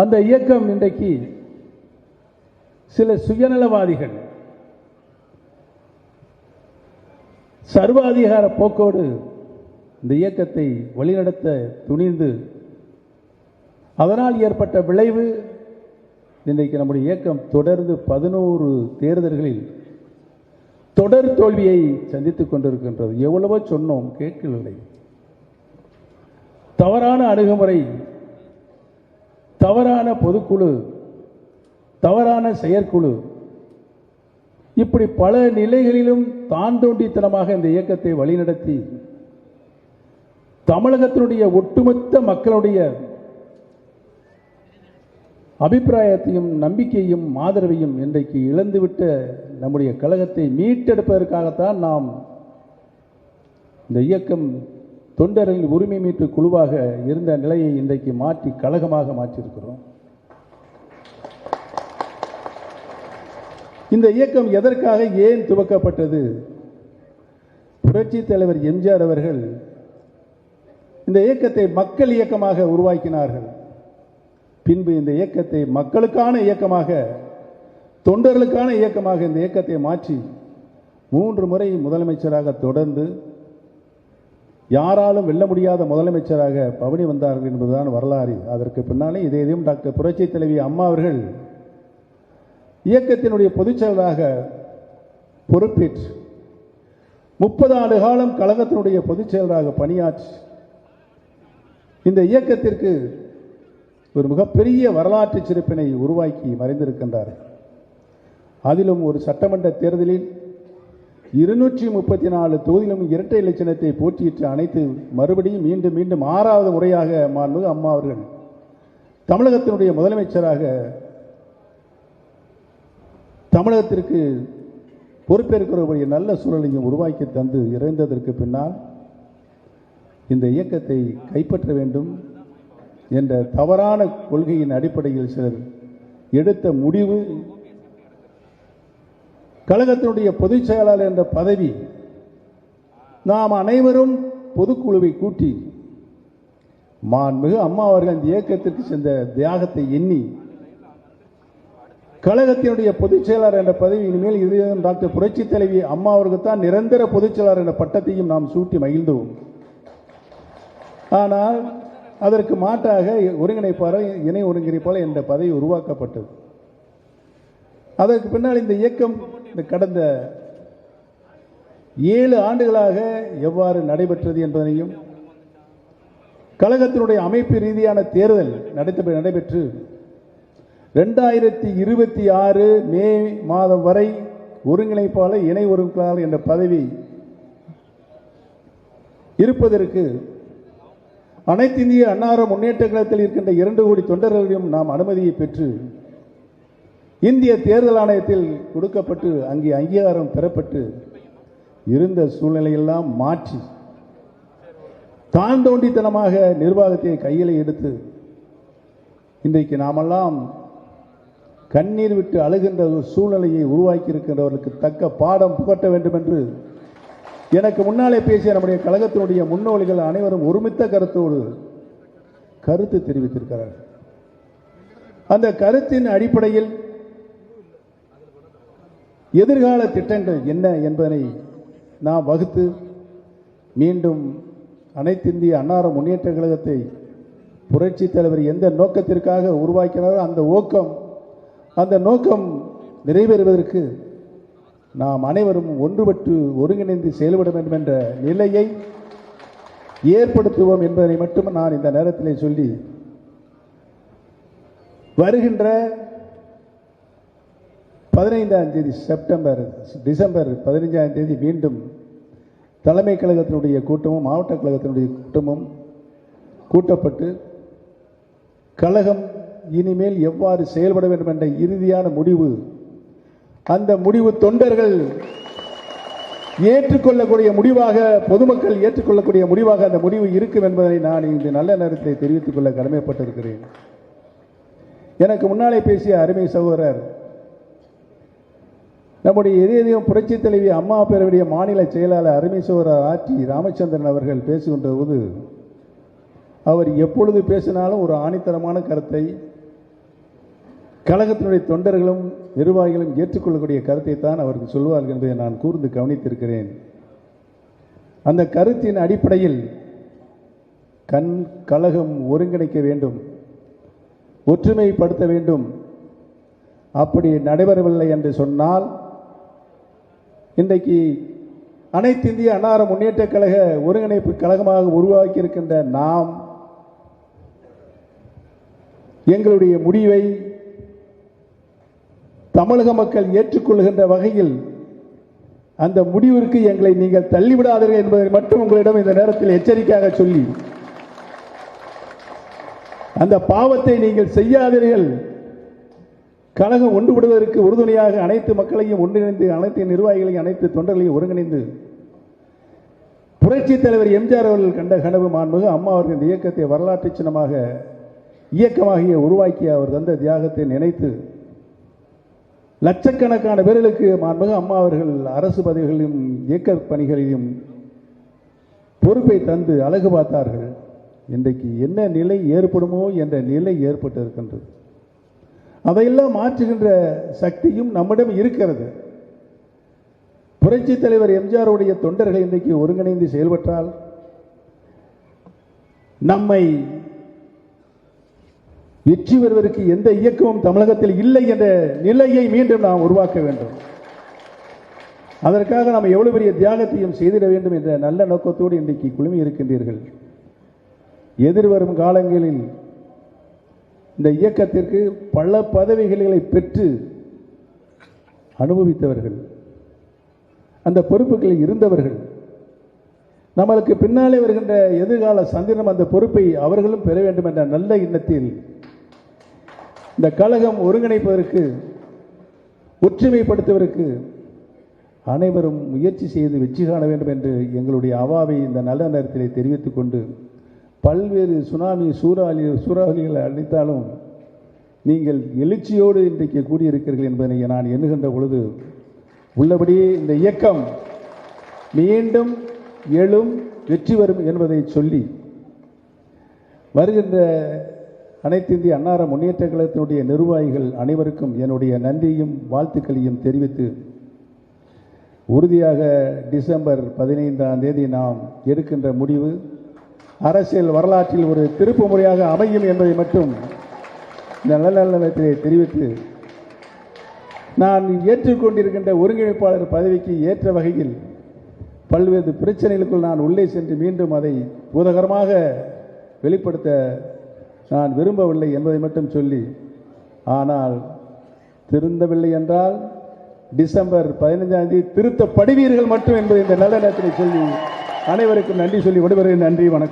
அந்த இயக்கம் இன்றைக்கு சில சுயநலவாதிகள் சர்வாதிகார போக்கோடு இந்த இயக்கத்தை வழிநடத்த துணிந்து அதனால் ஏற்பட்ட விளைவு இன்றைக்கு நம்முடைய இயக்கம் தொடர்ந்து பதினோரு தேர்தல்களில் தொடர் தோல்வியை சந்தித்துக் கொண்டிருக்கின்றது. எவ்வளவோ சொன்னோம் கேட்கவில்லை. தவறான அணுகுமுறை தவறான பொதுக்குழு தவறான செயற்குழு. இப்படி பல நிலைகளிலும் தான் தோண்டித்தனமாக இந்த இயக்கத்தை வழிநடத்தி தமிழகத்தினுடைய ஒட்டுமொத்த மக்களுடைய அபிப்பிராயத்தையும் நம்பிக்கையும் ஆதரவையும் இன்றைக்கு இழந்துவிட்ட நம்முடைய கழகத்தை மீட்டெடுப்பதற்காகத்தான் நாம் இந்த இயக்கம் தொண்டரில் உரிமை மீட்பு குழுவாக இருந்த நிலையை இன்றைக்கு மாற்றி கழகமாக மாற்றியிருக்கிறோம். இந்த இயக்கம் எதற்காக ஏன் துவக்கப்பட்டது? புரட்சி தலைவர் எம்ஜிஆர் அவர்கள் இந்த இயக்கத்தை மக்கள் இயக்கமாக உருவாக்கினார்கள். பின்பு இந்த இயக்கத்தை மக்களுக்கான இயக்கமாக தொண்டர்களுக்கான இயக்கமாக இந்த இயக்கத்தை மாற்றி மூன்று முறை முதலமைச்சராக தொடர்ந்து யாராலும் வெல்ல முடியாத முதலமைச்சராக பவனி வந்தார்கள் என்பதுதான் வரலாறு. அதற்கு பின்னாலே இதே இதையும் டாக்டர் புரட்சி தலைவி அம்மா அவர்கள் இயக்கத்தினுடைய பொதுச் செயலராக பொறுப்பேற்று முப்பது ஆண்டு காலம் கழகத்தினுடைய பொதுச் செயலராக பணியாற்றி இந்த இயக்கத்திற்கு ஒரு மிகப்பெரிய வரலாற்று சிறப்பினை உருவாக்கி மறைந்திருக்கின்றார். அதிலும் ஒரு சட்டமன்ற தேர்தலில் இருநூற்றி முப்பத்தி நாலு தொகுதியிலும் இரட்டை இலட்சணத்தை போட்டியிட்டு அனைத்து. மறுபடியும் மீண்டும் மீண்டும் ஆறாவது முறையாக மாண்புமிகு அம்மா அவர்கள். தமிழகத்தினுடைய முதலமைச்சராக தமிழகத்திற்கு பொறுப்பேற்கிறவருடைய நல்ல சூழலையும் உருவாக்கி தந்து இறைந்ததற்கு பின்னால் இந்த இயக்கத்தை கைப்பற்ற வேண்டும் என்ற தவறான கொள்கையின் அடிப்படையில் சிலர் எடுத்த முடிவு கழகத்தினுடைய பொதுச் செயலாளர் என்ற பதவி நாம் அனைவரும் பொதுக்குழுவை கூட்டி மாண்புமிகு அம்மா அவர்கள் இந்த இயக்கத்திற்கு சென்ற தியாகத்தை எண்ணி கழகத்தினுடைய பொதுச் செயலாளர் என்ற பதவி இனிமேல் இது டாக்டர் புரட்சி தலைவி அம்மா அவருக்கு தான் நிரந்தர பொதுச் செயலாளர் என்ற பட்டத்தையும் நாம் சூட்டி மகிழ்ந்தோம். ஆனால் அதற்கு மாற்றாக ஒருங்கிணைப்பாளர் இணை ஒருங்கிணைப்பாளர் என்ற பதவி உருவாக்கப்பட்டது. அதற்கு பின்னால் இந்த இயக்கம் இந்த கடந்த ஏழு ஆண்டுகளாக எவ்வாறு நடைபெற்றது என்பதனையும் கழகத்தினுடைய அமைப்பு ரீதியான தேர்தல் நடத்த நடைபெற்று ரெண்டாயிரத்தி இருபத்தி ஆறு மே மாதம் வரை ஒருங்கிணைப்பாளர் இணை ஒருங்கிணைப்பாளர் என்ற பதவி இருப்பதற்கு அனைத்து இந்திய அன்னார முன்னேற்ற கழகத்தில் இருக்கின்ற இரண்டு கோடி தொண்டர்களிடம் நாம் அனுமதியை பெற்று இந்திய தேர்தல் ஆணையத்தில் கொடுக்கப்பட்டு அங்கே அங்கீகாரம் பெறப்பட்டு இருந்த சூழ்நிலையெல்லாம் மாற்றி தான் தோண்டித்தனமாக நிர்வாகத்தை கையில் எடுத்து இன்றைக்கு நாமெல்லாம் கண்ணீர் விட்டு அழுகின்ற ஒரு சூழ்நிலையை உருவாக்கி இருக்கின்றவர்களுக்கு தக்க பாடம் புகட்ட வேண்டும் என்று எனக்கு முன்னாலே பேசிய நம்முடைய கழகத்தினுடைய முன்னோடிகள் அனைவரும் ஒருமித்த கருத்தோடு கருத்து தெரிவித்திருக்கிறார்கள். அந்த கருத்தின் அடிப்படையில் எதிர்கால திட்டங்கள் என்ன என்பதனை நாம் வகுத்து மீண்டும் அனைத்திந்திய அன்னார முன்னேற்ற கழகத்தை புரட்சி தலைவர் எந்த நோக்கத்திற்காக உருவாக்கினாரோ அந்த ஊக்கம் அந்த நோக்கம் நிறைவேறுவதற்கு நாம் அனைவரும் ஒன்றுபட்டு ஒருங்கிணைந்து செயல்பட வேண்டும் என்ற நிலையை ஏற்படுத்துவோம் என்பதை மட்டும் நான் இந்த நேரத்திலே சொல்லி வருகின்ற பதினைந்தாம் தேதி செப்டம்பர் டிசம்பர் பதினைஞ்சாம் தேதி மீண்டும் தலைமை கழகத்தினுடைய கூட்டமும் மாவட்ட கழகத்தினுடைய கூட்டமும் கூட்டப்பட்டு கழகம் இனிமேல் எவ்வாறு செயல்பட வேண்டும் என்ற இறுதியான முடிவு அந்த முடிவு தொண்டர்கள் ஏற்றுக்கொள்ளக்கூடிய முடிவாக பொதுமக்கள் ஏற்றுக்கொள்ளக்கூடிய முடிவாக அந்த முடிவு இருக்கும் என்பதை நான் இந்த நல்ல நேரத்தை தெரிவித்துக் கொள்ள கடமைப்பட்டிருக்கிறேன். எனக்கு முன்னாலே பேசிய அருமை சகோதரர் நம்முடைய இதயம் புரட்சி தலைவி அம்மா பேரவைய மாநில செயலாளர் அருமை ஆட்சி ராமச்சந்திரன் அவர்கள் பேசுகின்ற போது அவர் எப்பொழுது பேசினாலும் ஒரு ஆணித்தரமான கருத்தை கழகத்தினுடைய தொண்டர்களும் நிர்வாகிகளும் ஏற்றுக்கொள்ளக்கூடிய கருத்தை தான் அவருக்கு சொல்வார்கள் என்பதை நான் கூர்ந்து கவனித்திருக்கிறேன். அந்த கருத்தின் அடிப்படையில் கண் கழகம் ஒருங்கிணைக்க வேண்டும் ஒற்றுமைப்படுத்த வேண்டும். அப்படி நடைபெறவில்லை என்று சொன்னால் இன்றைக்கு அனைத்து இந்திய அன்னார முன்னேற்ற கழக ஒருங்கிணைப்பு கழகமாக உருவாக்கி இருக்கின்ற நாம் எங்களுடைய முடிவை தமிழக மக்கள் ஏற்றுக்கொள்கின்ற வகையில் அந்த முடிவிற்கு எங்களை நீங்கள் தள்ளிவிடாதீர்கள் என்பதை மட்டும் உங்களிடம் இந்த நேரத்தில் எச்சரிக்கையாக சொல்லி அந்த பாவத்தை நீங்கள் செய்யாதீர்கள் கழகம் ஒன்றுபடுவதற்கு உறுதுணையாக அனைத்து மக்களையும் ஒன்றிணைந்து அனைத்து நிர்வாகிகளையும் அனைத்து தொண்டர்களையும் ஒருங்கிணைந்து புரட்சி தலைவர் எம்ஜிஆர் அவர்கள் கண்ட கனவு மாண்புமிகு அம்மா அவர்கள் இந்த இயக்கத்தை வரலாற்று சின்னமாக இயக்கமாகிய உருவாக்கிய அவர் தந்த தியாகத்தை நினைத்து லட்சக்கணக்கான பேர்களுக்கு மாண்புமிகு அம்மா அவர்கள் அரசு பதவிகளிலும் இயக்க பணிகளிலும் பொறுப்பை தந்து அழகு பார்த்தார்கள். இன்றைக்கு என்ன நிலை ஏற்படுமோ என்ற நிலை ஏற்பட்டிருக்கின்றது. அதையெல்லாம் மாற்றுகின்ற சக்தியும் நம்மிடம் இருக்கிறது. புரட்சி தலைவர் எம்ஜிஆருடைய தொண்டர்கள் இன்றைக்கு ஒருங்கிணைந்து செயல்பட்டால் நம்மை வெற்றி பெறுவதற்கு எந்த இயக்கமும் தமிழகத்தில் இல்லை என்ற நிலையை மீண்டும் நாம் உருவாக்க வேண்டும். அதற்காக நாம் எவ்வளவு பெரிய தியாகத்தையும் செய்திட வேண்டும் என்ற நல்ல நோக்கத்தோடு இன்றைக்கு குழுமி இருக்கின்றீர்கள். எதிர்வரும் காலங்களில் இந்த இயக்கத்திற்கு பல பதவிகளை பெற்று அனுபவித்தவர்கள். அந்த பொறுப்புகளில் இருந்தவர்கள். நம்மளுக்கு பின்னாலே வருகின்ற எதிர்கால சந்திரம் அந்த பொறுப்பை அவர்களும் பெற வேண்டும் என்ற நல்ல எண்ணத்தில் இந்த கழகம் ஒருங்கிணைப்பதற்கு ஒற்றுமைப்படுத்துவதற்கு அனைவரும் முயற்சி செய்து வெற்றி காண வேண்டும் என்று எங்களுடைய அவாவை இந்த நல்ல நேரத்தில் தெரிவித்துக் கொண்டு பல்வேறு சுனாமி சூறாவளி சூறாவளிகளை அளித்தாலும் நீங்கள் எழுச்சியோடு இன்றைக்கு கூடியிருக்கிறீர்கள் என்பதை நான் எண்ணுகின்ற பொழுது உள்ளபடியே இந்த இயக்கம் மீண்டும் எழும் வெற்றி வரும் என்பதை சொல்லி வருகின்ற அனைத்து இந்திய அன்னார முன்னேற்ற கழகத்தினுடைய நிர்வாகிகள் அனைவருக்கும் என்னுடைய நன்றியும் வாழ்த்துக்களையும் தெரிவித்து உறுதியாக டிசம்பர் பதினைந்தாம் தேதி நாம் எடுக்கின்ற முடிவு அரசியல் வரலாற்றில் ஒரு திருப்பு முறையாக அமையும் என்பதை மட்டும் இந்த நல்ல நேரத்திலே தெரிவித்து நான் ஏற்றுக்கொண்டிருக்கின்ற ஒருங்கிணைப்பாளர் பதவிக்கு ஏற்ற வகையில் பல்வேறு பிரச்சனைகளுக்குள் நான் உள்ளே சென்று மீண்டும் அதை பூதகரமாக வெளிப்படுத்த நான் விரும்பவில்லை என்பதை மட்டும் சொல்லி ஆனால் திருந்தவில்லை என்றால் டிசம்பர் பதினைஞ்சாம் தேதி திருத்தப்படுவீர்கள் மட்டும் என்பதை இந்த நல்ல நேரத்தில் சொல்லி அனைவருக்கும் நன்றி சொல்லி விடுபடுகிறேன் நன்றி வணக்கம்.